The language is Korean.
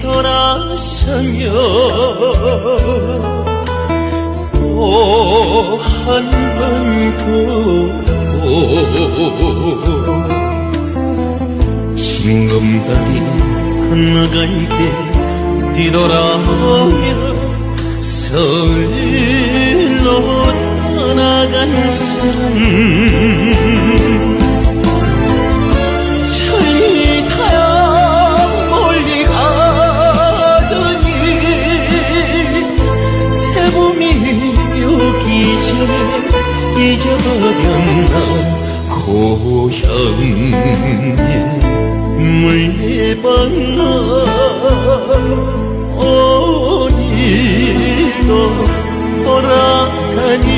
뒤돌아서며 또 한 번 걷고 징검다리 건너갈 때 뒤돌아보며 서울로 떠나간 사람 봄이 전에 잊어버렸나? 고향에 물레방아 오늘도 돌아가는데